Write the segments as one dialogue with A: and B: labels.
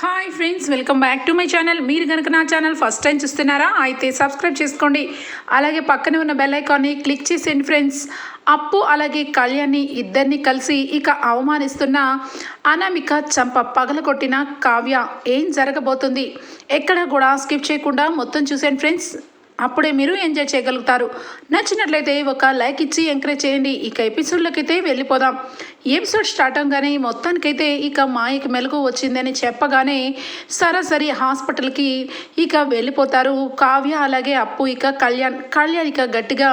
A: Hi friends welcome back to my channel మీరు కనుక నా ఛానల్ ఫస్ట్ టైం చూస్తున్నారా అయితే సబ్స్క్రైబ్ చేసుకోండి. అలాగే పక్కనే ఉన్న బెల్ ఐకాన్ని క్లిక్ చేసేయండి ఫ్రెండ్స్ అప్పు అలాగే కళ్యాణి ఇద్దరిని కలిసి ఇక అవమానిస్తున్న అనామిక చంప పగల కొట్టిన కావ్య ఏం జరగబోతుంది? ఎక్కడ కూడా స్కిప్ చేయకుండా మొత్తం చూసేయండి ఫ్రెండ్స్ అప్పుడే మీరు ఎంజాయ్ చేయగలుగుతారు. నచ్చినట్లయితే ఒక లైక్ ఇచ్చి ఎంకరేజ్ చేయండి. ఇక ఎపిసోడ్లకైతే వెళ్ళిపోదాం. ఎపిసోడ్ స్టార్ట్ అవగానే మొత్తానికైతే ఇక మాయకి మెలకు వచ్చిందని చెప్పగానే సరాసరి హాస్పిటల్కి ఇక వెళ్ళిపోతారు. కావ్య అలాగే అప్పు ఇక కళ్యాణ్. కళ్యాణ్ ఇక గట్టిగా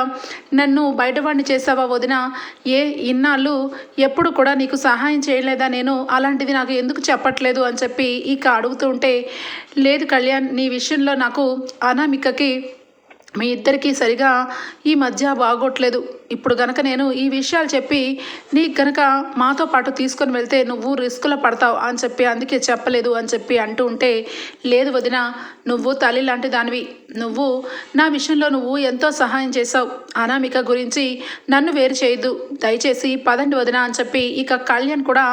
A: నన్ను బయటవాడిని చేసావా వదిన? ఏ ఇన్నాళ్ళు ఎప్పుడు కూడా నీకు సహాయం చేయలేదా నేను? అలాంటిది నాకు ఎందుకు చెప్పట్లేదు? అని చెప్పి ఇక అడుగుతూ ఉంటే లేదు కళ్యాణ్ నీ విషయంలో నాకు అనామికకి మీ ఇద్దరికీ సరిగా ఈ మధ్య బాగోట్లేదు. ఇప్పుడు గనక నేను ఈ విషయాలు చెప్పి నీకు గనక మాతో పాటు తీసుకొని వెళ్తే నువ్వు రిస్కులో పడతావు అని చెప్పి అందుకే చెప్పలేదు అని చెప్పి అంటూ ఉంటే లేదు వదిన నువ్వు తల్లి లాంటి దానివి. నువ్వు నా విషయంలో నువ్వు ఎంతో సహాయం చేసావు అనామిక గురించి నన్ను వేరు చేయొద్దు. దయచేసి పదండి వదిన అని చెప్పి ఇక కళ్యాణ్ కూడా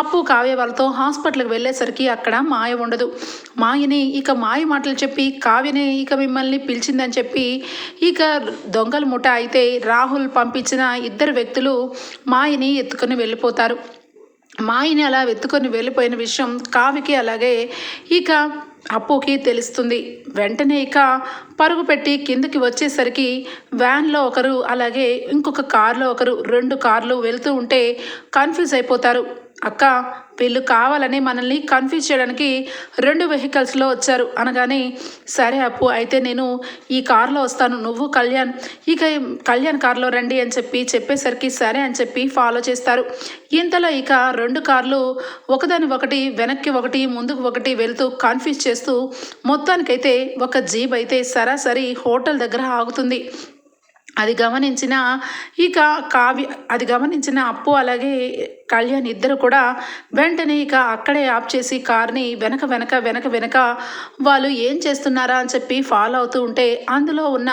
A: అప్పు కావ్య వాళ్ళతో హాస్పిటల్కి వెళ్ళేసరికి అక్కడ మాయ ఉండదు. మాయని ఇక మాయ మాటలు చెప్పి కావ్యని ఇక మిమ్మల్ని పిలిచిందని చెప్పి ఇక దొంగల ముఠ అయితే రాహుల్ పంపించిన ఇద్దరు వ్యక్తులు మాయని ఎత్తుకొని వెళ్ళిపోతారు. మాయని అలా వెతుకొని వెళ్ళిపోయిన విషయం కావికి అలాగే ఇక అప్పుకి తెలుస్తుంది. వెంటనే ఇక పరుగు పెట్టి కిందకి వచ్చేసరికి వ్యాన్లో ఒకరు అలాగే ఇంకొక కార్లో ఒకరు రెండు కార్లు వెళ్తూ ఉంటే కన్ఫ్యూజ్ అయిపోతారు. అక్క వీళ్ళు కావాలని మనల్ని కన్ఫ్యూజ్ చేయడానికి రెండు వెహికల్స్లో వచ్చారు. అనగానే సరే అప్పు అయితే నేను ఈ కార్లో వస్తాను. నువ్వు కళ్యాణ్ ఇక కళ్యాణ్ కార్లో రండి అని చెప్పి చెప్పేసరికి సరే అని చెప్పి ఫాలో చేస్తారు. ఇంతలో ఇక రెండు కార్లు ఒకదాని ఒకటి వెనక్కి ఒకటి ముందుకు ఒకటి వెళ్తూ కన్ఫ్యూజ్ చేస్తూ మొత్తానికైతే ఒక జీప్ అయితే సరాసరి హోటల్ దగ్గర ఆగుతుంది. అది గమనించిన ఇక కావ్య అది గమనించిన అప్పు అలాగే కళ్యాణ్ ఇద్దరు కూడా వెంటనే ఇక అక్కడే ఆప్ చేసి కార్ని వెనక వెనక వెనక వెనక వాళ్ళు ఏం చేస్తున్నారా అని చెప్పి ఫాలో అవుతూ ఉంటే అందులో ఉన్న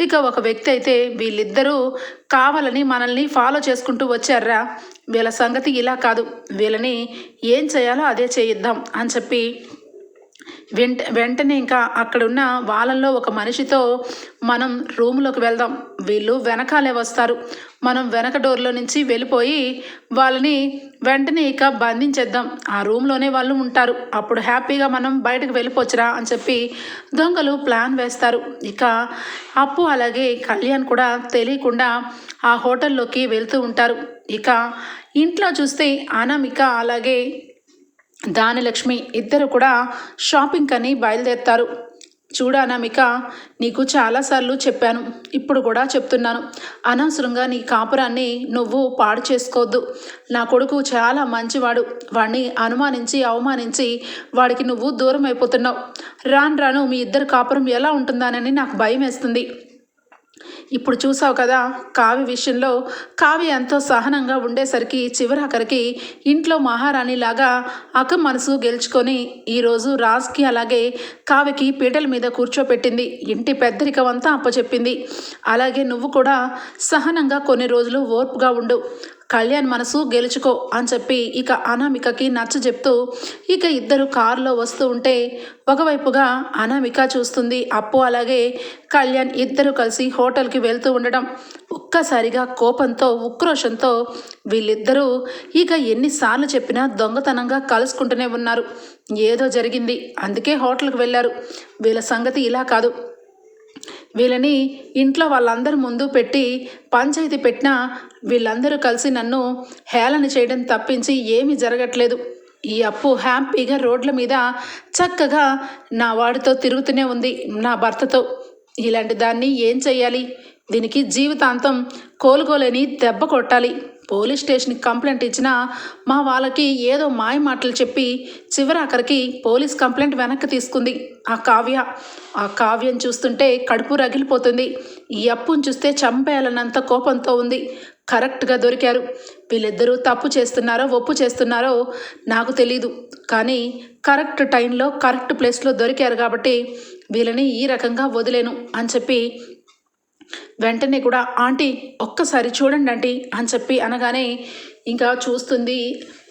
A: ఇక ఒక వ్యక్తి అయితే వీళ్ళిద్దరూ కావాలని మనల్ని ఫాలో చేసుకుంటూ వచ్చారా? వీళ్ళ సంగతి ఇలా కాదు. వీళ్ళని ఏం చేయాలో అదే చేయిద్దాం అని చెప్పి వెంట వెంటనే ఇంకా అక్కడున్న వాళ్ళల్లో ఒక మనిషితో మనం రూమ్లోకి వెళ్దాం. వీళ్ళు వెనకాలే వస్తారు. మనం వెనక డోర్లో నుంచి వెళ్ళిపోయి వాళ్ళని వెంటనే ఇక బంధించేద్దాం. ఆ రూమ్లోనే వాళ్ళు ఉంటారు. అప్పుడు హ్యాపీగా మనం బయటకు వెళ్ళిపోవచ్చురా అని చెప్పి దొంగలు ప్లాన్ వేస్తారు. ఇక అప్పు అలాగే కళ్యాణ్ కూడా తెలియకుండా ఆ హోటల్లోకి వెళ్తూ ఉంటారు. ఇక ఇంట్లో చూస్తే అనామిక అలాగే దానిలక్ష్మి ఇద్దరు కూడా షాపింగ్ అని బయలుదేరుతారు. చూడు అనామిక నీకు చాలాసార్లు చెప్పాను. ఇప్పుడు కూడా చెప్తున్నాను. అనవసరంగా నీ కాపురాన్ని నువ్వు పాడు చేసుకోవద్దు. నా కొడుకు చాలా మంచివాడు. వాడిని అనుమానించి అవమానించి వాడికి నువ్వు దూరం అయిపోతున్నావు రాను రాను మీ ఇద్దరు కాపురం ఎలా ఉంటుందానని నాకు భయం వేస్తుంది. ఇప్పుడు చూసావు కదా కావి విషయంలో కావ్య ఎంతో సహనంగా ఉండేసరికి చివరాఖరికి ఇంట్లో మహారాణిలాగా అక మనసు గెలుచుకొని ఈరోజు రాజ్కి అలాగే కావికి పీటల మీద కూర్చోపెట్టింది. ఇంటి పెద్దరికం అంతా అప్పచెప్పింది. అలాగే నువ్వు కూడా సహనంగా కొన్ని రోజులు ఓర్పుగా ఉండు. కళ్యాణ్ మనసు గెలుచుకో అని చెప్పి ఇక అనామికకి నచ్చ చెప్తూ ఇక ఇద్దరు కారులో వస్తూ ఉంటే ఒకవైపుగా అనామిక చూస్తుంది. అప్పు అలాగే కళ్యాణ్ ఇద్దరు కలిసి హోటల్కి వెళ్తూ ఉండడం. ఒక్కసారిగా కోపంతో ఉక్రోషంతో వీళ్ళిద్దరూ ఇక ఎన్నిసార్లు చెప్పినా దొంగతనంగా కలుసుకుంటూనే ఉన్నారు. ఏదో జరిగింది అందుకే హోటల్కి వెళ్ళారు. వీళ్ళ సంగతి ఇలా కాదు. వీళ్ళని ఇంట్లో వాళ్ళందరి ముందు పెట్టి పంచాయతీ పెట్టినా వీళ్ళందరూ కలిసి నన్ను హేళన చేయడం తప్పించి ఏమీ జరగట్లేదు. ఈ అప్పు హ్యాపీగా రోడ్ల మీద చక్కగా నా వాడితో తిరుగుతూనే ఉంది నా భర్తతో. ఇలాంటి దాన్ని ఏం చేయాలి దీనికి జీవితాంతం కోలుకోలేని దెబ్బ కొట్టాలి. పోలీస్ స్టేషన్కి కంప్లైంట్ ఇచ్చినా మా వాళ్ళకి ఏదో మాయ మాటలు చెప్పి చివరాఖరికి పోలీస్ కంప్లైంట్ వెనక్కి తీసుకుంది ఆ కావ్య. ఆ కావ్యం చూస్తుంటే కడుపు రగిలిపోతుంది. ఈ అప్పును చూస్తే చంపేయాలన్నంత కోపంతో ఉంది. కరెక్ట్గా దొరికారు. వీళ్ళిద్దరూ తప్పు చేస్తున్నారో ఒప్పు చేస్తున్నారో నాకు తెలీదు. కానీ కరెక్ట్ టైంలో కరెక్ట్ ప్లేస్లో దొరికారు కాబట్టి వీళ్ళని ఈ రకంగా వదిలేను అని చెప్పి వెంటనే కూడా ఆంటీ ఒక్కసారి చూడండి ఆంటీ అని చెప్పి అనగానే ఇంకా చూస్తుంది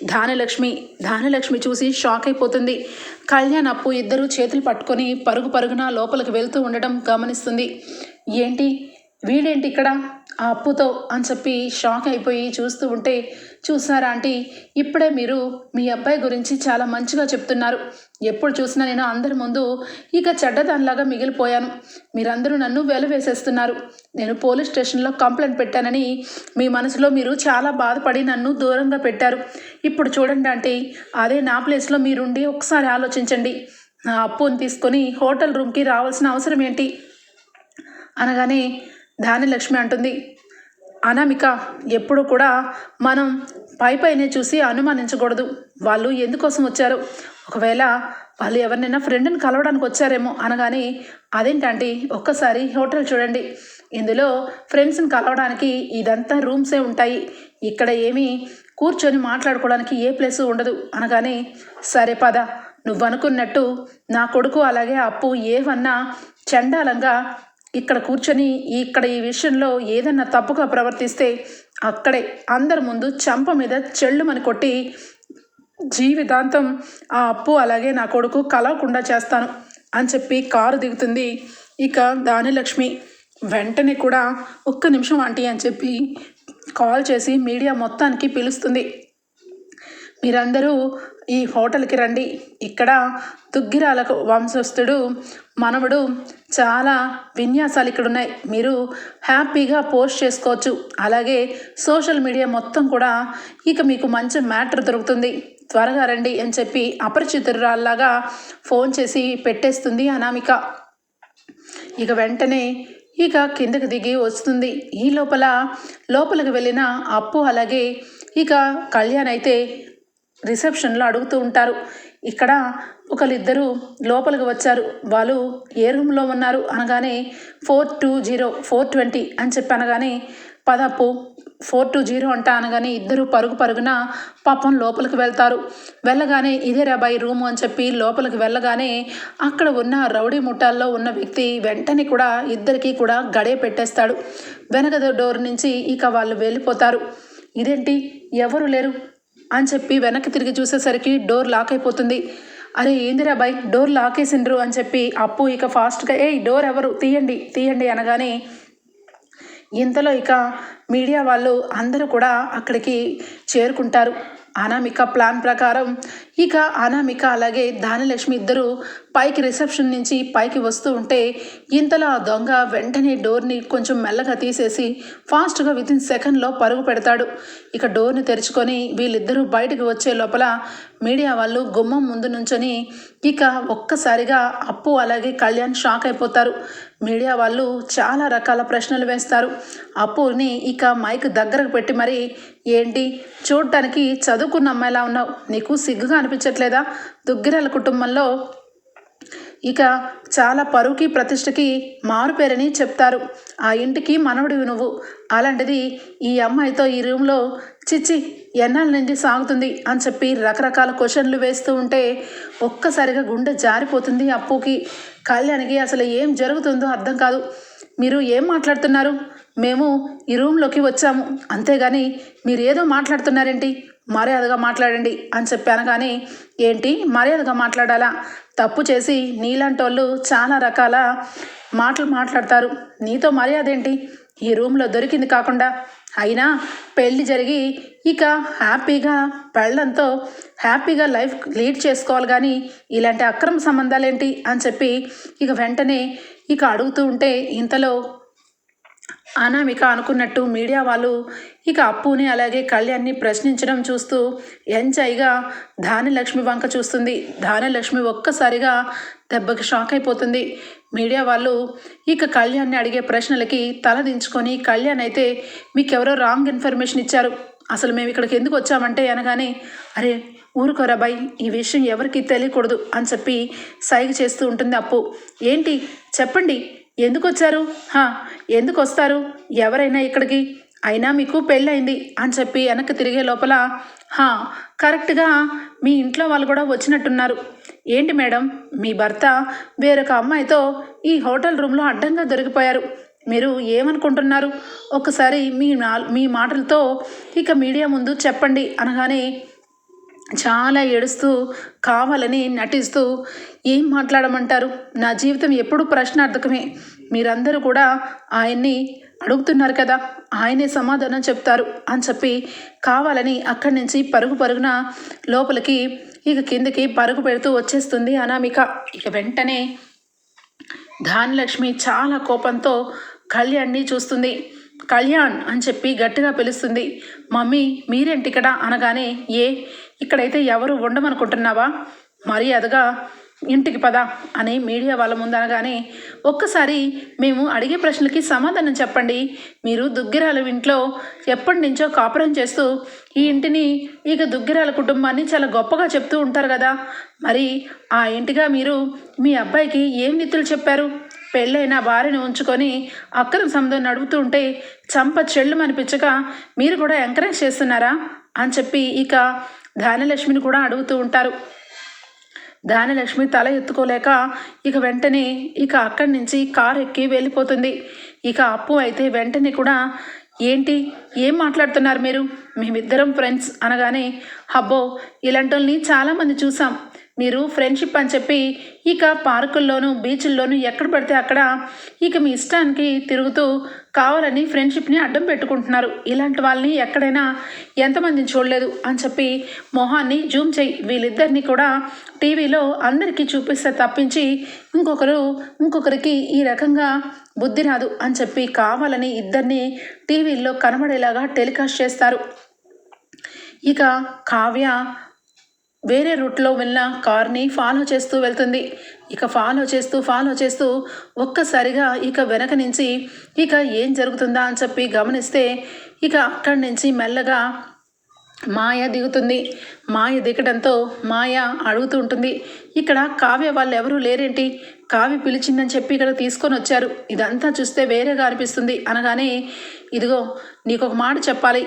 A: ధానలక్ష్మి ధానలక్ష్మి చూసి షాక్ అయిపోతుంది. కళ్యాణ్ అప్పు ఇద్దరు చేతులు పట్టుకొని పరుగు పరుగున లోపలికి వెళ్తూ ఉండడం గమనిస్తుంది. ఏంటి? వీడేంటి ఇక్కడ? ఆ అప్పుతో అని చెప్పి షాక్ అయిపోయి చూస్తూ ఉంటే చూసారా ఆంటీ? ఇప్పుడే మీరు మీ అబ్బాయి గురించి చాలా మంచిగా చెప్తున్నారు. ఎప్పుడు చూసినా నేను అందరి ముందు ఇక చెడ్డదానిలాగా మిగిలిపోయాను. మీరందరూ నన్ను వెలవేసేస్తున్నారు నేను పోలీస్ స్టేషన్లో కంప్లైంట్ పెట్టానని మీ మనసులో మీరు చాలా బాధపడి నన్ను దూరంగా పెట్టారు. ఇప్పుడు చూడండి ఆంటీ అదే నా ప్లేస్లో మీరుండి ఒకసారి ఆలోచించండి. నా అప్పును తీసుకొని హోటల్ రూమ్కి రావాల్సిన అవసరం ఏంటి? అనగానే ధాన్యలక్ష్మి అంటుంది. అనామిక ఎప్పుడు కూడా మనం పై పైనే చూసి అనుమానించకూడదు. వాళ్ళు ఎందుకోసం వచ్చారు? ఒకవేళ వాళ్ళు ఎవరినైనా ఫ్రెండ్ని కలవడానికి వచ్చారేమో అనగానే అదేంటంటే ఒక్కసారి హోటల్ చూడండి. ఇందులో ఫ్రెండ్స్ని కలవడానికి ఇదంతా రూమ్సే ఉంటాయి. ఇక్కడ ఏమీ కూర్చొని మాట్లాడుకోవడానికి ఏ ప్లేసు ఉండదు. అనగానే సరే పద నువ్వు అనుకున్నట్టు నా కొడుకు అలాగే అప్పు ఏవన్నా చండాలంగా ఇక్కడ కూర్చొని ఇక్కడ ఈ విషయంలో ఏదన్నా తప్పుగా ప్రవర్తిస్తే అక్కడే అందరి ముందు చంప మీద చెల్లుమని కొట్టి జీవితాంతం ఆ అప్పు అలాగే నా కొడుకు కలవకుండా చేస్తాను అని చెప్పి కారు దిగుతుంది. ఇక దానిలక్ష్మి వెంటనే కూడా ఒక్క నిమిషం ఆంటీ అని చెప్పి కాల్ చేసి మీడియా మొత్తానికి పిలుస్తుంది. మీరందరూ ఈ హోటల్కి రండి. ఇక్కడ దుగ్గిరాలకు వంశస్థుడు మనవడు చాలా విన్యాసాలు ఇక్కడ ఉన్నాయి మీరు హ్యాపీగా పోస్ట్ చేసుకోవచ్చు. అలాగే సోషల్ మీడియా మొత్తం కూడా ఇక మీకు మంచి మ్యాటర్ దొరుకుతుంది. త్వరగా రండి అని చెప్పి అపరిచితురాల్లాగా ఫోన్ చేసి పెట్టేస్తుంది అనామిక. ఇక వెంటనే ఇక కిందకి దిగి వస్తుంది. ఈ లోపల లోపలికి వెళ్ళిన అప్పు అలాగే ఇక కళ్యాణ్ అయితే రిసెప్షన్లో అడుగుతూ ఉంటారు. ఇక్కడ ఒకరిద్దరు లోపలికి వచ్చారు. వాళ్ళు ఏ రూమ్లో ఉన్నారు అనగానే four two zero four twenty అని చెప్పి అనగానే పదపు ఫోర్ టూ జీరో అంట అనగానే ఇద్దరు పరుగు పరుగున పాపం లోపలికి వెళ్తారు. వెళ్ళగానే ఇదే రాబాయి రూము అని చెప్పి లోపలికి వెళ్ళగానే అక్కడ ఉన్న రౌడీ ముఠాల్లో ఉన్న వ్యక్తి వెంటనే కూడా ఇద్దరికీ కూడా గడే పెట్టేస్తాడు. వెనక డోర్ నుంచి ఇక వాళ్ళు వెళ్ళిపోతారు. ఇదేంటి? ఎవరు లేరు? అని చెప్పి వెనక్కి తిరిగి చూసేసరికి డోర్ లాక్ అయిపోతుంది. అరే ఏందిరా బాయ్? డోర్ లాక్ వేసిండ్రు అని చెప్పి అప్పు ఇక ఫాస్ట్గా ఏ డోర్ ఎవరు? తీయండి తీయండి అనగానే ఇంతలో ఇక మీడియా వాళ్ళు అందరూ కూడా అక్కడికి చేరుకుంటారు. అనామిక ప్లాన్ ప్రకారం ఇక అనామిక అలాగే దానిలక్ష్మి ఇద్దరు పైకి రిసెప్షన్ నుంచి పైకి వస్తూ ఉంటే ఇంతలో ఆ దొంగ వెంటనే డోర్ని కొంచెం మెల్లగా తీసేసి ఫాస్ట్గా విత్ ఇన్ సెకండ్లో పరుగు పెడతాడు. ఇక డోర్ని తెరుచుకొని వీళ్ళిద్దరూ బయటకు వచ్చే లోపల మీడియా వాళ్ళు గుమ్మం ముందు నుంచొని ఇక ఒక్కసారిగా అప్పు అలాగే కళ్యాణ్ షాక్ అయిపోతారు. మీడియా వాళ్ళు చాలా రకాల ప్రశ్నలు వేస్తారు. అప్పుని ఇక మైక్ దగ్గరకు పెట్టి మరి ఏంటి? చూడటానికి చదువుకున్న అమ్మాయిలా ఉన్నావు. నీకు సిగ్గుగా అనిపించట్లేదా? దుగ్గిరాల కుటుంబంలో ఇక చాలా పరువుకి ప్రతిష్టకి మారుపేరని చెప్తారు. ఆ ఇంటికి మనవడివి నువ్వు. అలాంటిది ఈ అమ్మాయితో ఈ రూమ్లో చిచ్చి ఎన్నాళ్ళ నుండి సాగుతుంది? అని చెప్పి రకరకాల క్వశ్చన్లు వేస్తూ ఉంటే ఒక్కసారిగా గుండె జారిపోతుంది అప్పుకి. కళ్యాణ్కి అసలు ఏం జరుగుతుందో అర్థం కాదు. మీరు ఏం మాట్లాడుతున్నారు? మేము ఈ రూమ్లోకి వచ్చాము. అంతేగాని మీరు ఏదో మాట్లాడుతున్నారేంటి? మర్యాదగా మాట్లాడండి అని చెప్పాను కానీ ఏంటి మర్యాదగా మాట్లాడాలా? తప్పు చేసి నీలాంటి వాళ్ళు చాలా రకాల మాటలు మాట్లాడతారు. నీతో మర్యాద ఏంటి? ఈ రూమ్లో దొరికింది కాకుండా. అయినా పెళ్ళి జరిగి ఇక హ్యాపీగా పెళ్ళంతో హ్యాపీగా లైఫ్ లీడ్ చేసుకోవాలి కానీ ఇలాంటి అక్రమ సంబంధాలు ఏంటి అని చెప్పి ఇక వెంటనే ఇక అడుగుతూ ఉంటే ఇంతలో అనామిక అనుకున్నట్టు మీడియా వాళ్ళు ఇక అప్పుని అలాగే కళ్యాణ్ని ప్రశ్నించడం చూస్తూ ఎంజాయ్గా ధానిలక్ష్మి వంక చూస్తుంది. ధానిలక్ష్మి ఒక్కసారిగా దెబ్బకి షాక్ అయిపోతుంది. మీడియా వాళ్ళు ఇక కళ్యాణ్ని అడిగే ప్రశ్నలకి తల దించుకొని కళ్యాణ్ అయితే మీకెవరో రాంగ్ ఇన్ఫర్మేషన్ ఇచ్చారు. అసలు మేము ఇక్కడికి ఎందుకు వచ్చామంటే? అనగానే అరే ఊరుకోరా బాయ్ ఈ విషయం ఎవరికి తెలియకూడదు అని చెప్పి సైగ చేస్తూ ఉంటుంది అప్పు. ఏంటి? చెప్పండి. ఎందుకు వచ్చారు హా ఎందుకు వస్తారు ఎవరైనా ఇక్కడికి? అయినా మీకు పెళ్ళయింది అని చెప్పి వెనక్కి తిరిగే లోపల హా కరెక్ట్గా మీ ఇంట్లో వాళ్ళు కూడా వచ్చినట్టున్నారు. ఏంటి మేడం? మీ భర్త వేరొక అమ్మాయితో ఈ హోటల్ రూమ్లో అడ్డంగా దొరికిపోయారు. మీరు ఏమనుకుంటున్నారు? ఒకసారి మీ నా- మీ మాటలతో ఇక మీడియా ముందు చెప్పండి అనగానే చాలా ఏడుస్తూ కావాలని నటిస్తూ ఏం మాట్లాడమంటారు? నా జీవితం ఎప్పుడు ప్రశ్నార్థకమే. మీరందరూ కూడా ఆయన్ని అడుగుతున్నారు కదా ఆయనే సమాధానం చెప్తారు అని చెప్పి కావాలని అక్కడి నుంచి పరుగు పరుగున లోపలికి ఇక కిందకి పరుగు పెడుతూ వచ్చేస్తుంది అనామిక. ఇక వెంటనే ధాన్యలక్ష్మి చాలా కోపంతో కళ్యాణ్ని చూస్తుంది. కళ్యాణ్ అని చెప్పి గట్టిగా పిలుస్తుంది. మమ్మీ మీరేంటి ఇక్కడ? అనగానే ఏ ఇక్కడైతే ఎవరు ఉండమనుకుంటున్నావా? మర్యాదగా ఇంటికి పద అని మీడియా వాళ్ళ ముందు అనగానే ఒక్కసారి మేము అడిగే ప్రశ్నలకి సమాధానం చెప్పండి. మీరు దుగ్గిరాల ఇంట్లో ఎప్పటి నుంచో కాపురం చేస్తూ ఈ ఇంటిని ఇక దుగ్గిరాల కుటుంబాన్ని చాలా గొప్పగా చెప్తూ ఉంటారు కదా. మరి ఆ ఇంటిగా మీరు మీ అబ్బాయికి ఏం నిధులు చెప్పారు? పెళ్ళైన భార్యను ఉంచుకొని అక్రమ సంబంధం నడుపుతూ ఉంటే చంప చెళ్ళు అనిపించక మీరు కూడా ఎంకరేజ్ చేస్తున్నారా? అని చెప్పి ఇక ధాన్యలక్ష్మిని కూడా అడుగుతూ ఉంటారు. ధాన్యలక్ష్మి తల ఎత్తుకోలేక ఇక వెంటనే ఇక అక్కడి నుంచి కారు ఎక్కి వెళ్ళిపోతుంది. ఇక అప్పు అయితే వెంటనే కూడా ఏంటి? ఏం మాట్లాడుతున్నారు మీరు? మేమిద్దరం ఫ్రెండ్స్ అనగానే అబ్బో ఇలాంటి వాళ్ళని చాలామంది చూసాం. మీరు ఫ్రెండ్షిప్ అని చెప్పి ఇక పార్కుల్లోనూ బీచ్ల్లోనూ ఎక్కడ పడితే అక్కడ ఇక మీ ఇష్టానికి తిరుగుతూ కావాలని ఫ్రెండ్షిప్ని అడ్డం పెట్టుకుంటున్నారు. ఇలాంటి వాళ్ళని ఎక్కడైనా ఎంతమందిని చూడలేదు అని చెప్పి మొహాన్ని జూమ్ చేయి. వీళ్ళిద్దరిని కూడా టీవీలో అందరికీ చూపిస్తే తప్పించి ఇంకొకరు ఇంకొకరికి ఈ రకంగా బుద్ధి రాదు అని చెప్పి కావాలని ఇద్దరిని టీవీల్లో కనబడేలాగా టెలికాస్ట్ చేస్తారు. ఇక కావ్య వేరే రూట్లో వెళ్ళిన కార్ని ఫాలో చేస్తూ వెళ్తుంది. ఇక ఫాలో చేస్తూ ఫాలో చేస్తూ ఒక్కసారిగా ఇక వెనక నుంచి ఇక ఏం జరుగుతుందా అని చెప్పి గమనిస్తే ఇక అక్కడి నుంచి మెల్లగా మాయ దిగుతుంది. మాయ దిగడంతో మాయ అడుగుతూ ఉంటుంది. ఇక్కడ కావ్య వాళ్ళు ఎవరూ లేరేంటి? కావ్య పిలిచిందని చెప్పి ఇక్కడ తీసుకొని వచ్చారు. ఇదంతా చూస్తే వేరేగా అనిపిస్తుంది. అనగానే ఇదిగో నీకు ఒక మాట చెప్పాలి.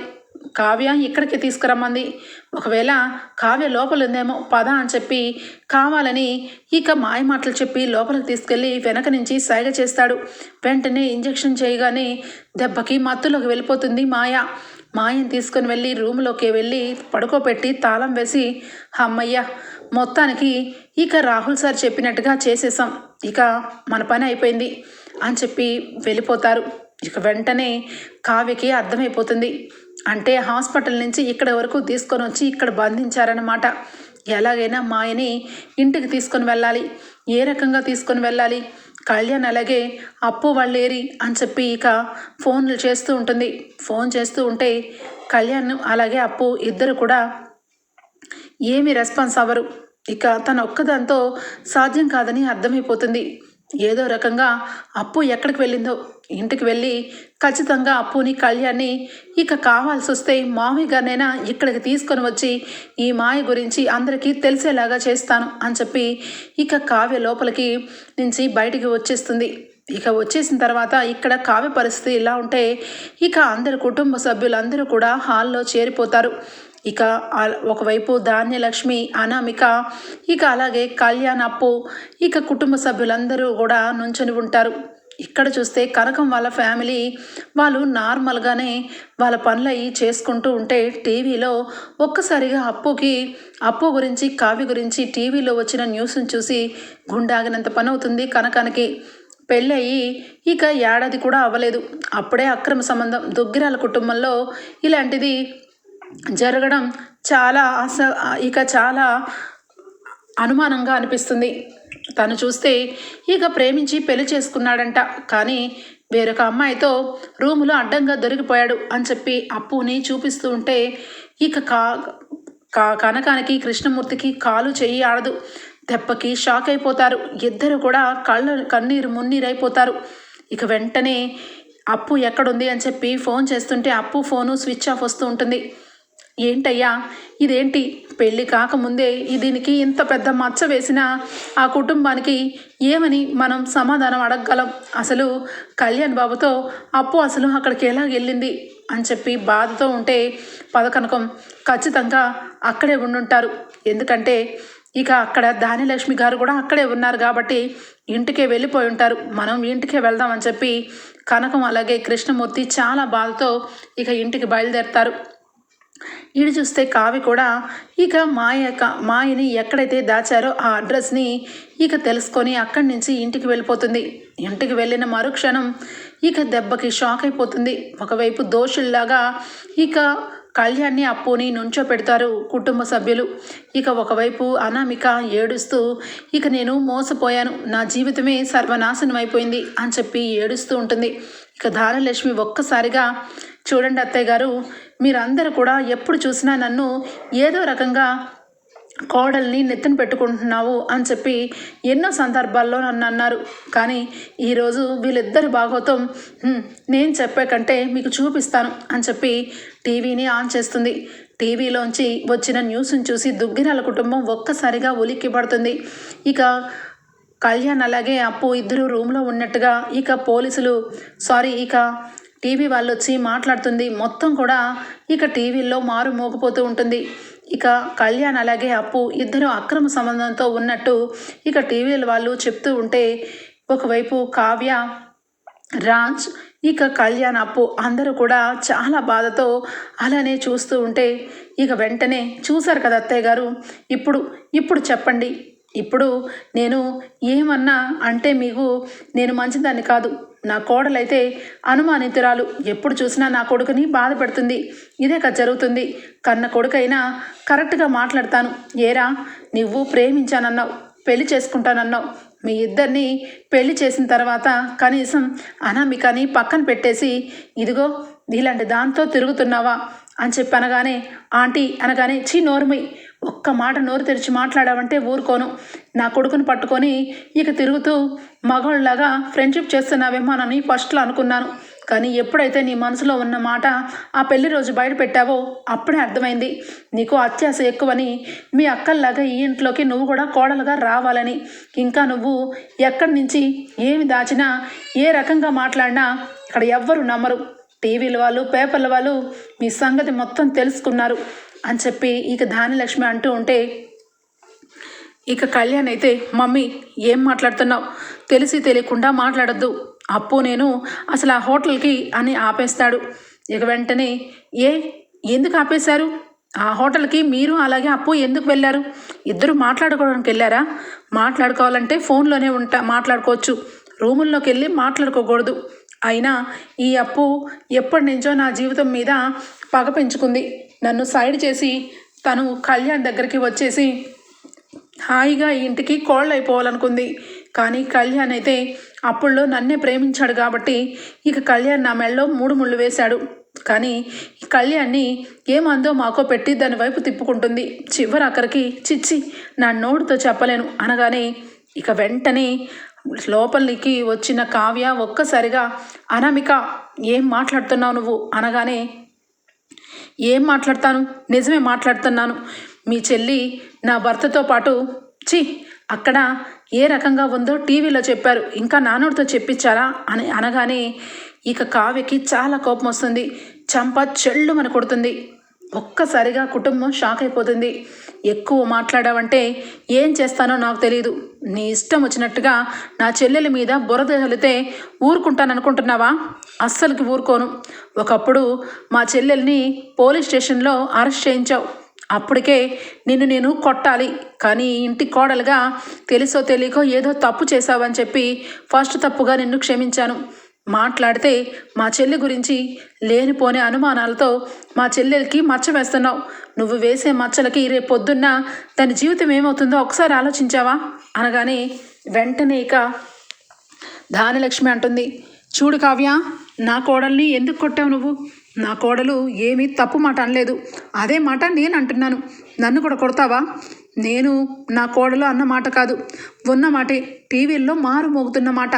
A: కావ్య ఇక్కడికి తీసుకురమ్మంది. ఒకవేళ కావ్య లోపల ఉందేమో పద అని చెప్పి కావాలని ఇక మాయ మాటలు చెప్పి లోపలికి తీసుకెళ్ళి వెనక నుంచి సైగ చేస్తాడు. వెంటనే ఇంజెక్షన్ చేయగానే దెబ్బకి మత్తులోకి వెళ్ళిపోతుంది మాయ. మాయని తీసుకొని వెళ్ళి రూమ్లోకి వెళ్ళి పడుకోబెట్టి తాళం వేసి అమ్మయ్య మొత్తానికి ఇక రాహుల్ సార్ చెప్పినట్టుగా చేసేసాం ఇక మన పని అయిపోయింది అని చెప్పి వెళ్ళిపోతారు. ఇక వెంటనే కావ్యకి అర్థమైపోతుంది. అంటే హాస్పిటల్ నుంచి ఇక్కడ వరకు తీసుకొని వచ్చి ఇక్కడ బంధించారన్నమాట. ఎలాగైనా మాయని ఇంటికి తీసుకొని వెళ్ళాలి. ఏ రకంగా తీసుకొని వెళ్ళాలి? కళ్యాణ్ అలాగే అప్పు వాళ్ళేరి అని చెప్పి ఇక ఫోన్లు చేస్తూ ఉంటుంది. ఫోన్ చేస్తూ ఉంటే కళ్యాణ్ అలాగే అప్పు ఇద్దరు కూడా ఏమి రెస్పాన్స్ అవ్వరు. ఇక తన ఒక్కదాంతో సాధ్యం కాదని అర్థమైపోతుంది. ఏదో రకంగా అప్పు ఎక్కడికి వెళ్ళిందో? ఇంటికి వెళ్ళి ఖచ్చితంగా అప్పుని కళ్యాణ్ని ఇక కావాల్సి వస్తే మామయ్యగానైనా ఇక్కడికి తీసుకొని వచ్చి ఈ మాయ గురించి అందరికీ తెలిసేలాగా చేస్తాను అని చెప్పి ఇక కావ్య లోపలికి నుంచి బయటికి వచ్చేస్తుంది. ఇక వచ్చేసిన తర్వాత ఇక్కడ కావ్య పరిస్థితి ఇలా ఉంటే ఇక అందరు కుటుంబ సభ్యులందరూ కూడా హాల్లో చేరిపోతారు. ఇక ఒకవైపు ధాన్యలక్ష్మి అనామిక ఇక అలాగే కళ్యాణ్ అప్పు ఇక కుటుంబ సభ్యులందరూ కూడా నుంచొని ఉంటారు. ఇక్కడ చూస్తే కనకం వాళ్ళ ఫ్యామిలీ వాళ్ళు నార్మల్గానే వాళ్ళ పనులు అయ్యి చేసుకుంటూ ఉంటే టీవీలో ఒక్కసారిగా అప్పుకి అప్పు గురించి కావ్య గురించి టీవీలో వచ్చిన న్యూస్ని చూసి గుండాగినంత పని అవుతుంది కనకానికి. పెళ్ళయి ఇక ఏడాది కూడా అవ్వలేదు. అప్పుడే అక్రమ సంబంధం దుగ్గిరాల కుటుంబంలో ఇలాంటిది జరగడం చాలా అస ఇక చాలా అనుమానంగా అనిపిస్తుంది. తను చూస్తే ఇక ప్రేమించి పెళ్ళి చేసుకున్నాడంట. కానీ వేరొక అమ్మాయితో రూములో అడ్డంగా దొరికిపోయాడు అని చెప్పి అప్పుని చూపిస్తూ ఉంటే ఇక కా కా కనకానికి కృష్ణమూర్తికి కాలు చెయ్యి ఆడదు. దెబ్బకి షాక్ అయిపోతారు. ఇద్దరు కూడా కళ్ళు కన్నీరు మున్నీరైపోతారు. ఇక వెంటనే అప్పు ఎక్కడుంది అని చెప్పి ఫోన్ చేస్తుంటే అప్పు ఫోను స్విచ్ ఆఫ్ వస్తూ ఉంటుంది. ఏంటయ్యా ఇదేంటి? పెళ్ళి కాకముందే దీనికి ఇంత పెద్ద మచ్చ వేసినా ఆ కుటుంబానికి ఏమని మనం సమాధానం అడగగలం? అసలు కళ్యాణ్ బాబుతో అప్పు అసలు అక్కడికి ఎలా వెళ్ళింది? అని చెప్పి బాధతో ఉంటే పదకనకం ఖచ్చితంగా అక్కడే ఉండుంటారు. ఎందుకంటే ఇక అక్కడ దానిలక్ష్మి గారు కూడా అక్కడే ఉన్నారు కాబట్టి ఇంటికే వెళ్ళిపోయి ఉంటారు. మనం ఇంటికే వెళ్దామని చెప్పి కనకం అలాగే కృష్ణమూర్తి చాలా బాధతో ఇక ఇంటికి బయలుదేరతారు. ఇటు చూస్తే కావి కూడా ఇక మాయ మాయని ఎక్కడైతే దాచారో ఆ అడ్రస్ని ఇక తెలుసుకొని అక్కడి నుంచి ఇంటికి వెళ్ళిపోతుంది. ఇంటికి వెళ్ళిన మరుక్షణం ఇక దెబ్బకి షాక్ అయిపోతుంది. ఒకవైపు దోషుల్లాగా ఇక కళ్యాణ్ని అప్పుని నుంచో పెడతారు కుటుంబ సభ్యులు. ఇక ఒకవైపు అనామిక ఏడుస్తూ ఇక నేను మోసపోయాను. నా జీవితమే సర్వనాశనం అయిపోయింది అని చెప్పి ఏడుస్తూ ఉంటుంది. ఇక ధారలక్ష్మి ఒక్కసారిగా చూడండి అత్తయ్య గారు మీరందరూ కూడా ఎప్పుడు చూసినా నన్ను ఏదో రకంగా కోడల్ని నెత్తిన పెట్టుకుంటున్నావు అని చెప్పి ఎన్నో సందర్భాల్లో నన్ను అన్నారు. కానీ ఈరోజు వీళ్ళిద్దరి భాగోతం నేను చెప్పే కంటే మీకు చూపిస్తాను అని చెప్పి టీవీని ఆన్ చేస్తుంది. టీవీలోంచి వచ్చిన న్యూస్ని చూసి దుగ్గిరాల కుటుంబం ఒక్కసారిగా ఉలిక్కి పడుతుంది. ఇక కళ్యాణ్ అలాగే అప్పు ఇద్దరు రూమ్లో ఉన్నట్టుగా ఇక పోలీసులు సారీ ఇక టీవీ వాళ్ళు వచ్చి మాట్లాడుతుంది. మొత్తం కూడా ఇక టీవీల్లో మారు మోగిపోతూ ఉంటుంది. ఇక కళ్యాణ్ అలాగే అప్పు ఇద్దరు అక్రమ సంబంధంతో ఉన్నట్టు ఇక టీవీల వాళ్ళు చెప్తూ ఉంటే ఒకవైపు కావ్య రాజ్ ఇక కళ్యాణ్ అప్పు అందరూ కూడా చాలా బాధతో అలానే చూస్తూ ఉంటే ఇక వెంటనే చూశారు కదా అత్తయ్య గారు. ఇప్పుడు ఇప్పుడు చెప్పండి. ఇప్పుడు నేను ఏమన్నా అంటే మీకు నేను మంచిదాన్ని కాదు. నా కోడలైతే అనుమానితురాలు. ఎప్పుడు చూసినా నా కొడుకుని బాధ పెడుతుంది. ఇదే కదా జరుగుతుంది. కన్న కొడుకైనా కరెక్ట్గా మాట్లాడతాను. ఏరా నువ్వు ప్రేమించానన్నావు. పెళ్ళి చేసుకుంటానన్నావు. మీ ఇద్దరిని పెళ్ళి చేసిన తర్వాత కనీసం అనామికని పక్కన పెట్టేసి ఇదిగో ఇలాంటి దాంతో తిరుగుతున్నావా? అని చెప్పి అనగానే ఆంటీ అనగానే చీ నోర్మి ఒక్క మాట నోరు తెరిచి మాట్లాడావంటే ఊరుకోను. నా కొడుకుని పట్టుకొని ఇక తిరుగుతూ మగోళ్ళలాగా ఫ్రెండ్షిప్ చేస్తున్నావేమోనని ఫస్ట్లో అనుకున్నాను. కానీ ఎప్పుడైతే నీ మనసులో ఉన్న మాట ఆ పెళ్ళి రోజు బయట పెట్టావో అప్పుడే అర్థమైంది. నీకు అత్యాశ ఎక్కువని మీ అక్కల్లాగా ఈ ఇంట్లోకి నువ్వు కూడా కోడలుగా రావాలని. ఇంకా నువ్వు ఎక్కడి నుంచి ఏమి దాచినా ఏ రకంగా మాట్లాడినా ఇక్కడ ఎవ్వరు నమ్మరు. టీవీల వాళ్ళు పేపర్ల వాళ్ళు మీ సంగతి మొత్తం తెలుసుకున్నారు. అని చెప్పి ఇక ధాన్యలక్ష్మి అంటూ ఉంటే ఇక కళ్యాణ్ అయితే మమ్మీ ఏం మాట్లాడుతున్నావు? తెలిసి తెలియకుండా మాట్లాడద్దు. అప్పు నేను అసలు ఆ హోటల్కి అని ఆపేస్తాడు. ఇక వెంటనే ఏ ఎందుకు ఆపేశారు? ఆ హోటల్కి మీరు అలాగే అప్పు ఎందుకు వెళ్ళారు? ఇద్దరు మాట్లాడుకోవడానికి వెళ్ళారా? మాట్లాడుకోవాలంటే ఫోన్లోనే ఉంటా మాట్లాడుకోవచ్చు. రూముల్లోకి వెళ్ళి మాట్లాడుకోకూడదు. అయినా ఈ అప్పు ఎప్పటి నుంచో నా జీవితం మీద పగ పెంచుకుంది. నన్ను సైడ్ చేసి తను కళ్యాణ్ దగ్గరికి వచ్చేసి హాయిగా ఇంటికి కోళ్ళు అయిపోవాలనుకుంది కానీ కళ్యాణ్ అయితే అప్పుల్లో నన్నే ప్రేమించాడు కాబట్టి ఇక కళ్యాణ్ నా మెళ్ళలో మూడు ముళ్ళు వేశాడు. కానీ ఈ కళ్యాణ్ని ఏమందో మాకో పెట్టి దాని వైపు తిప్పుకుంటుంది. చివరి అక్కడికి చిచ్చి నా నోటితో చెప్పలేను అనగానే ఇక వెంటనే లోపలికి వచ్చిన కావ్య ఒక్కసారిగా అనామిక ఏం మాట్లాడుతున్నావు నువ్వు? అనగానే ఏం మాట్లాడతాను? నిజమే మాట్లాడుతున్నాను. మీ చెల్లి నా భర్తతో పాటు చి అక్కడ ఏ రకంగా ఉందో టీవీలో చెప్పారు. ఇంకా నాన్నోడితో చెప్పించారా అని అనగానే ఇక కావ్యకి చాలా కోపం వస్తుంది. చంప చెళ్ళు మన కొడుతుంది. ఒక్కసారిగా కుటుంబం షాక్ అయిపోతుంది. ఎక్కువ మాట్లాడావంటే ఏం చేస్తానో నాకు తెలియదు నీ ఇష్టం వచ్చినట్టుగా నా చెల్లెల మీద బురద చల్లితే ఊరుకుంటాననుకుంటున్నావా? అస్సలకి ఊరుకోను. ఒకప్పుడు మా చెల్లెల్ని పోలీస్ స్టేషన్లో అరెస్ట్ చేయించావు. అప్పటికే నిన్ను నేను కొట్టాలి. కానీ ఇంటి కోడలుగా తెలుసో తెలియకో ఏదో తప్పు చేశావని చెప్పి ఫస్ట్ తప్పుగా నిన్ను క్షమించాను. మాట్లాడితే మా చెల్లి గురించి లేనిపోని అనుమానాలతో మా చెల్లెలకి మచ్చ వేస్తున్నావు. నువ్వు వేసే మచ్చలకి రేపు పొద్దున్న దాని జీవితం ఏమవుతుందో ఒకసారి ఆలోచించావా? అనగానే వెంటనే ఇక ధానలక్ష్మి అంటుంది. చూడు కావ్య నా కోడల్ని ఎందుకు కొట్టావు నువ్వు? నా కోడలు ఏమీ తప్పు మాట అనలేదు. అదే మాట నేను అంటున్నాను. నన్ను కూడా కొడతావా? నేను నా కోడలు అన్న మాట కాదు. ఉన్న మాటే టీవీల్లో మారు మోగుతున్న మాట.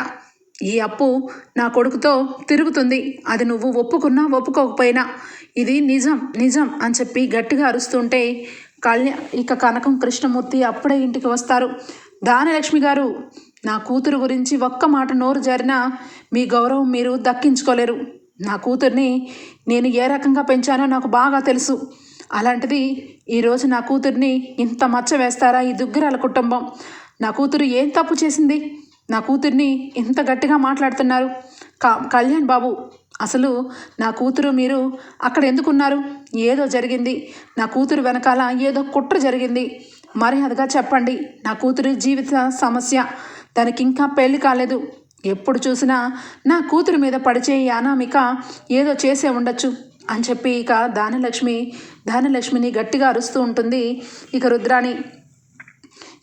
A: ఈ అప్పు నా కొడుకుతో తిరుగుతుంది. అది నువ్వు ఒప్పుకున్నా ఒప్పుకోకపోయినా. ఇది నిజం నిజం అని చెప్పి గట్టిగా అరుస్తుంటే కళ్యాణ్ ఇక కనకం కృష్ణమూర్తి అప్పుడే ఇంటికి వస్తారు. దానలక్ష్మి గారు నా కూతురు గురించి ఒక్క మాట నోరు జారినా మీ గౌరవం మీరు దక్కించుకోలేరు. నా కూతుర్ని నేను ఏ రకంగా పెంచానో నాకు బాగా తెలుసు. అలాంటిది ఈరోజు నా కూతుర్ని ఇంత మచ్చ వేస్తారా ఈ దుగ్గిరాల కుటుంబం? నా కూతురు ఏం తప్పు చేసింది? నా కూతుర్ని ఇంత గట్టిగా మాట్లాడుతున్నారు. కళ్యాణ్ బాబు అసలు నా కూతురు మీరు అక్కడ ఎందుకున్నారు? ఏదో జరిగింది. నా కూతురు వెనకాల ఏదో కుట్ర జరిగింది. మర్యాదగా చెప్పండి నా కూతురు జీవిత సమస్య దానికి ఇంకా పెళ్ళి కాలేదు. ఎప్పుడు చూసినా నా కూతురు మీద పడిచే యానామిక ఏదో చేసే ఉండొచ్చు అని చెప్పి ఇక దానలక్ష్మి దానలక్ష్మిని గట్టిగా అరుస్తూ ఉంటుంది ఇక రుద్రాణి.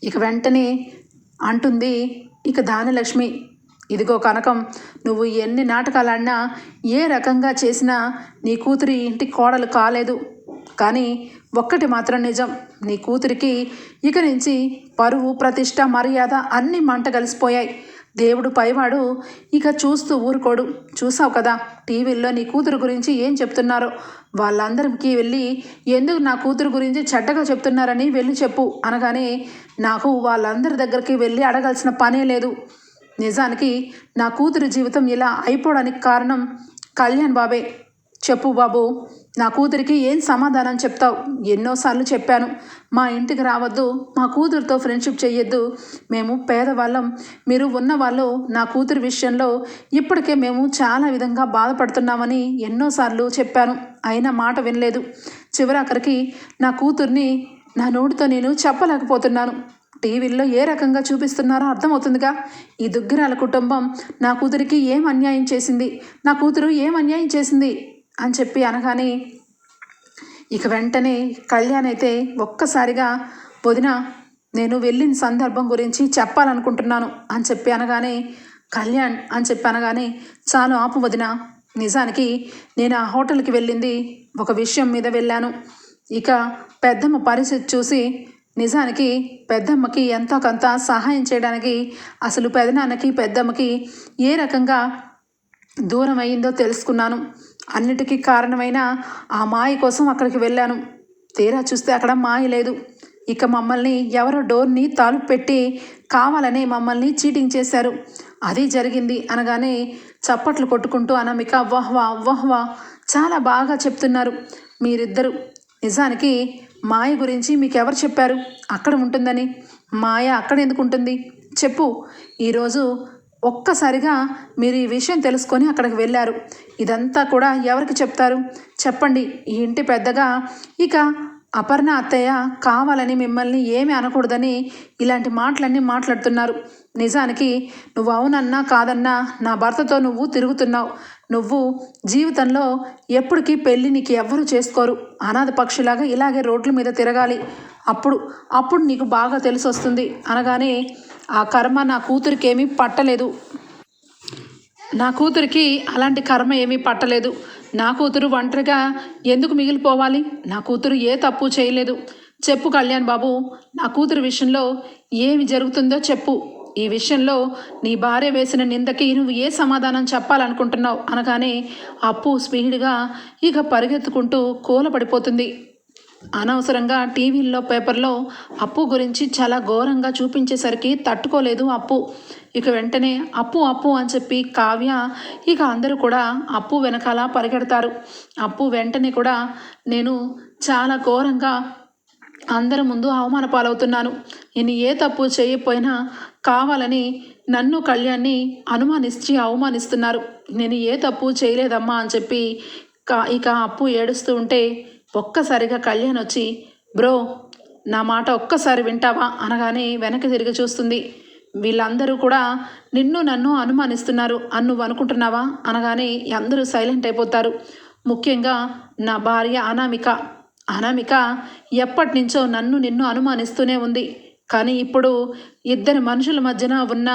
A: ఇక వెంటనే అంటుంది ఇక దానలక్ష్మి ఇదిగో కనకం నువ్వు ఎన్ని నాటకాలు ఏ రకంగా చేసినా నీ కూతురి ఇంటి కోడలు కాలేదు. కానీ ఒక్కటి మాత్రం నిజం నీ కూతురికి ఇక నుంచి పరువు ప్రతిష్ట మర్యాద అన్నీ మంట కలిసిపోయాయి. దేవుడు పైవాడు ఇక చూస్తూ ఊరుకోడు. చూసావు కదా టీవీల్లో నీ కూతురు గురించి ఏం చెప్తున్నారో? వాళ్ళందరికీ వెళ్ళి ఎందుకు నా కూతురు గురించి చెడ్డగా చెప్తున్నారని వెళ్ళి చెప్పు అనగానే నాకు వాళ్ళందరి దగ్గరికి వెళ్ళి అడగాల్సిన పనే లేదు. నిజానికి నా కూతురు జీవితం ఇలా అయిపోవడానికి కారణం కళ్యాణ్ బాబే. చెప్పు బాబు నా కూతురికి ఏం సమాధానం చెప్తావు? ఎన్నోసార్లు చెప్పాను. మా ఇంటికి రావద్దు మా కూతురుతో ఫ్రెండ్షిప్ చేయొద్దు మేము పేదవాళ్ళం. మీరు ఉన్నవాళ్ళు నా కూతురు విషయంలో ఇప్పటికే మేము చాలా విధంగా బాధపడుతున్నామని ఎన్నోసార్లు చెప్పాను. అయినా మాట వినలేదు. చివరాఖరికి నా కూతుర్ని నా నోటితో నేను చెప్పలేకపోతున్నాను. టీవీల్లో ఏ రకంగా చూపిస్తున్నారో అర్థమవుతుందిగా. ఈ దుగ్గిరాల కుటుంబం నా కూతురికి ఏం అన్యాయం చేసింది? నా కూతురు ఏం అన్యాయం చేసింది? అని చెప్పి అనగానే ఇక వెంటనే కళ్యాణ్ అయితే ఒక్కసారిగా వదిన నేను వెళ్ళిన సందర్భం గురించి చెప్పాలనుకుంటున్నాను అని చెప్పి అనగానే కళ్యాణ్ అని చెప్పి అనగానే చాలు ఆపు వదిన నిజానికి నేను ఆ హోటల్కి వెళ్ళింది ఒక విషయం మీద వెళ్ళాను. ఇక పెద్దమ్మ పరిస్థితి చూసి నిజానికి పెద్దమ్మకి ఎంతో కొంత సహాయం చేయడానికి అసలు పెదనాన్నకి పెద్దమ్మకి ఏ రకంగా దూరం అయిందో తెలుసుకున్నాను. అన్నిటికీ కారణమైన ఆ మాయ కోసం అక్కడికి వెళ్ళాను. తీరా చూస్తే అక్కడ మాయ లేదు. ఇక మమ్మల్ని ఎవరో డోర్ని తాలుపు పెట్టి కావాలని మమ్మల్ని చీటింగ్ చేశారు. అది జరిగింది అనగానే చప్పట్లు కొట్టుకుంటూ అనామిక వహ్వా వహ్వా చాలా బాగా చెప్తున్నారు మీరిద్దరు. నిజానికి మాయ గురించి మీకు ఎవరు చెప్పారు? అక్కడ ఉంటుందని. మాయ అక్కడ ఎందుకు ఉంటుంది? చెప్పు. ఈరోజు ఒక్కసారిగా మీరు ఈ విషయం తెలుసుకొని అక్కడికి వెళ్ళారు. ఇదంతా కూడా ఎవరికి చెప్తారు? చెప్పండి. ఈ ఇంటి పెద్దగా ఇక అపర్ణ అత్తయ్య కావాలని మిమ్మల్ని ఏమీ అనకూడదని ఇలాంటి మాటలన్నీ మాట్లాడుతున్నారు. నిజానికి నువ్వు అవునన్నా కాదన్నా నా భర్తతో నువ్వు తిరుగుతున్నావు. నువ్వు జీవితంలో ఎప్పటికీ పెళ్ళి నీకు ఎవ్వరు చేసుకోరు. అనాథ పక్షిలాగా ఇలాగే రోడ్ల మీద తిరగాలి. అప్పుడు అప్పుడు నీకు బాగా తెలిసి వస్తుంది అనగానే ఆ కర్మ నా కూతురికి ఏమీ పట్టలేదు. నా కూతురికి అలాంటి కర్మ ఏమీ పట్టలేదు. నా కూతురు ఒంటరిగా ఎందుకు మిగిలిపోవాలి? నా కూతురు ఏ తప్పు చేయలేదు. చెప్పు కళ్యాణ్ బాబు నా కూతురు విషయంలో ఏమి జరుగుతుందో చెప్పు. ఈ విషయంలో నీ భార్య వేసిన నిందకి నువ్వు ఏ సమాధానం చెప్పాలనుకుంటున్నావు? అనగానే అప్పు స్పీడ్గా ఇక పరిగెత్తుకుంటూ కూలపడిపోతుంది. అనవసరంగా టీవీల్లో పేపర్లో అప్పు గురించి చాలా ఘోరంగా చూపించేసరికి తట్టుకోలేదు అప్పు. ఇక వెంటనే అప్పు అప్పు అని చెప్పి కావ్య ఇక అందరూ కూడా అప్పు వెనకాల పరిగెడతారు. అప్పు వెంటనే కూడా నేను చాలా ఘోరంగా అందరి ముందు అవమాన పాలవుతున్నాను నేను ఏ తప్పు చేయకపోయినా కావాలని నన్ను కళ్యాణ్ని అనుమానించి అవమానిస్తున్నారు. నేను ఏ తప్పు చేయలేదమ్మా అని చెప్పి కా ఇక అప్పు ఏడుస్తూ ఉంటే ఒక్కసారిగా కళ్యాణ్ వచ్చి బ్రో నా మాట ఒక్కసారి వింటావా? అనగానే వెనక్కి తిరిగి చూస్తుంది. వీళ్ళందరూ కూడా నిన్ను నన్ను అనుమానిస్తున్నారు అని నువ్వు అనుకుంటున్నావా? అనగానే అందరూ సైలెంట్ అయిపోతారు. ముఖ్యంగా నా భార్య అనామిక. అనామిక ఎప్పటి నుంచో నన్ను నిన్ను అనుమానిస్తూనే ఉంది. కానీ ఇప్పుడు ఇద్దరి మనుషుల మధ్యన ఉన్న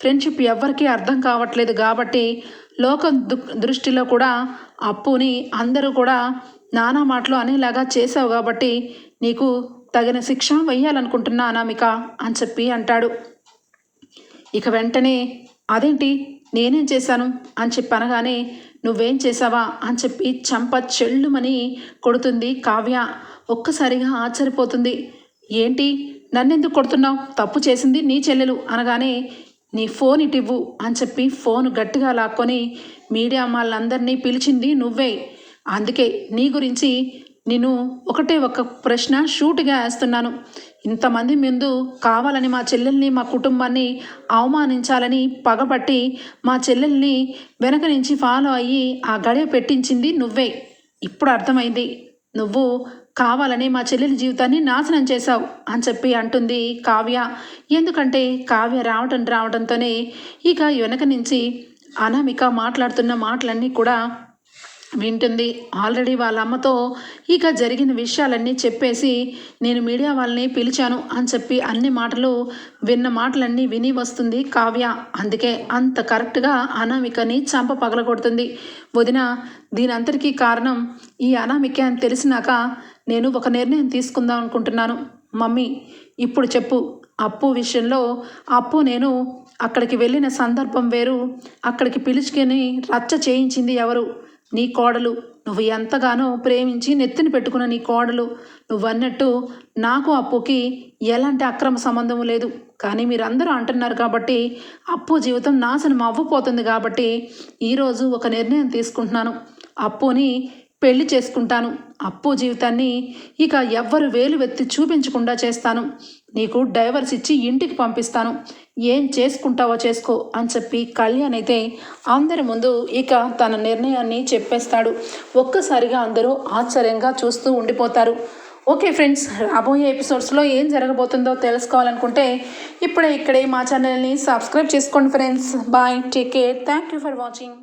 A: ఫ్రెండ్షిప్ ఎవ్వరికీ అర్థం కావట్లేదు కాబట్టి లోకం దృష్టిలో కూడా అప్పుని అందరూ కూడా నానా మాటలు అనేలాగా చేసావు కాబట్టి నీకు తగిన శిక్ష వెయ్యాలనుకుంటున్నా అనామిక అని చెప్పి అంటాడు. ఇక వెంటనే అదేంటి నేనేం చేశాను అని చెప్పి అనగానే నువ్వేం చేసావా అని చెప్పి చంప చెల్లుమని కొడుతుంది కావ్య. ఒక్కసారిగా ఆశ్చర్యపోతుంది. ఏంటి నన్నెందుకు కొడుతున్నావు? తప్పు చేసింది నీ చెల్లెలు అనగానే నీ ఫోన్ ఇటివ్వు అని చెప్పి ఫోన్ గట్టిగా లాక్కొని మీడియా వాళ్ళందరినీ పిలిచింది నువ్వే. అందుకే నీ గురించి నేను ఒకటే ఒక ప్రశ్న షూట్గా వేస్తున్నాను. ఇంతమంది ముందు కావాలని మా చెల్లెల్ని మా కుటుంబాన్ని అవమానించాలని పగబట్టి మా చెల్లెల్ని వెనక నుంచి ఫాలో అయ్యి ఆ గడియ పెట్టించింది నువ్వే. ఇప్పుడు అర్థమైంది. నువ్వు కావాలని మా చెల్లెలి జీవితాన్ని నాశనం చేశావు అని చెప్పి అంటుంది కావ్య. ఎందుకంటే కావ్య రావటం రావడంతోనే ఇక వెనక నుంచి అనామిక మాట్లాడుతున్న మాటలన్నీ కూడా వింటుంది. ఆల్రెడీ వాళ్ళ అమ్మతో ఇక జరిగిన విషయాలన్నీ చెప్పేసి నేను మీడియా వాళ్ళని పిలిచాను అని చెప్పి అన్ని మాటలు విన్న మాటలన్నీ విని వస్తుంది కావ్య. అందుకే అంత కరెక్ట్గా అనామికని చంప పగలగొడుతుంది. వదిన దీనంతటికీ కారణం ఈ అనామిక అని తెలిసినాక నేను ఒక నిర్ణయం తీసుకుందాం అనుకుంటున్నాను. మమ్మీ ఇప్పుడు చెప్పు. అప్పు విషయంలో అప్పు నేను అక్కడికి వెళ్ళిన సందర్భం వేరు. అక్కడికి పిలుచుకొని రచ్చ చేయించింది ఎవరు? నీ కోడలు. నువ్వు ఎంతగానో ప్రేమించి నెత్తిన పెట్టుకున్న నీ కోడలు. నువ్వన్నట్టు నాకు అప్పుకి ఎలాంటి అక్రమ సంబంధం లేదు. కానీ మీరందరూ అంటున్నారు కాబట్టి అప్పు జీవితం నాశనం అవ్వపోతుంది కాబట్టి ఈరోజు ఒక నిర్ణయం తీసుకుంటున్నాను. అప్పుని పెళ్ళి చేసుకుంటాను. అప్పు జీవితాన్ని ఇక ఎవ్వరు వేలు వెత్తి చూపించకుండా చేస్తాను. నీకు డైవర్స్ ఇచ్చి ఇంటికి పంపిస్తాను. ఏం చేసుకుంటావో చేసుకో అని చెప్పి కళ్యాణ్ అయితే అందరి ముందు ఇక తన నిర్ణయాన్ని చెప్పేస్తాడు. ఒక్కసారిగా అందరూ ఆశ్చర్యంగా చూస్తూ ఉండిపోతారు. ఓకే ఫ్రెండ్స్ రాబోయే ఎపిసోడ్స్లో ఏం జరగబోతుందో తెలుసుకోవాలనుకుంటే ఇప్పుడే ఇక్కడే మా ఛానల్ని సబ్స్క్రైబ్ చేసుకోండి friends. Bye take care. Thank you for watching.